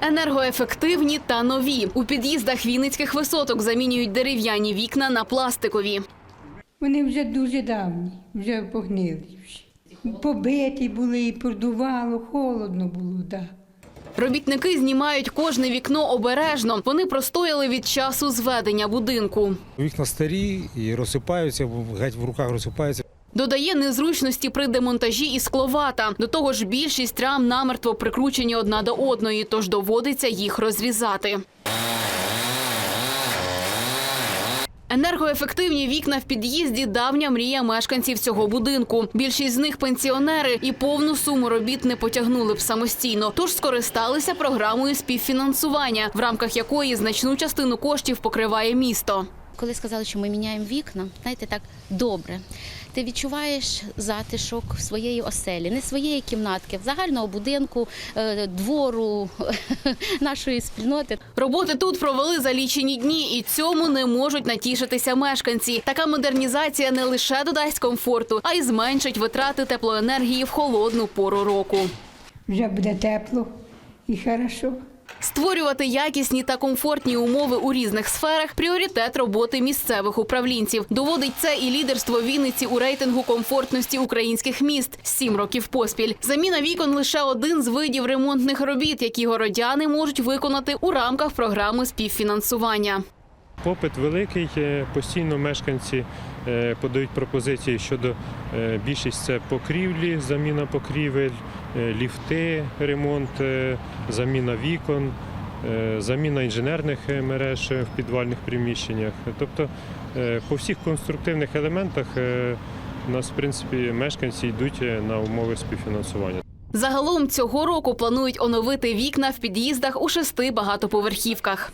Енергоефективні та нові. У під'їздах Вінницьких висоток замінюють дерев'яні вікна на пластикові. Вони вже дуже давні, вже погнили. Побиті були, і продувало, холодно було. Да. Робітники знімають кожне вікно обережно. Вони простояли від часу зведення будинку. Вікна старі і розсипаються, геть в руках розсипаються. Додає незручності при демонтажі і скловата. До того ж, більшість рам намертво прикручені одна до одної, тож доводиться їх розрізати. Енергоефективні вікна в під'їзді давня мрія мешканців цього будинку. Більшість з них пенсіонери і повну суму робіт не потягнули б самостійно, тож скористалися програмою співфінансування, в рамках якої значну частину коштів покриває місто. Коли сказали, що ми міняємо вікна, знаєте, так добре. Ти відчуваєш затишок своєї оселі, не своєї кімнатки, загального будинку, е, двору, нашої спільноти. Роботи тут провели за лічені дні, і цьому не можуть натішитися мешканці. Така модернізація не лише додасть комфорту, а й зменшить витрати теплоенергії в холодну пору року. Вже буде тепло і хорошо. Створювати якісні та комфортні умови у різних сферах пріоритет роботи місцевих управлінців. Доводить це і лідерство Вінниці у рейтингу комфортності українських міст сім років поспіль. Заміна вікон лише один з видів ремонтних робіт, які городяни можуть виконати у рамках програми співфінансування. Попит великий, е, постійно мешканці е, подають пропозиції щодо е, більшість це покрівлі, заміна покрівель, ліфти, ремонт, заміна вікон, заміна інженерних мереж в підвальних приміщеннях. Тобто по всіх конструктивних елементах у нас, в принципі, мешканці йдуть на умови співфінансування. Загалом цього року планують оновити вікна в під'їздах у шести багатоповерхівках.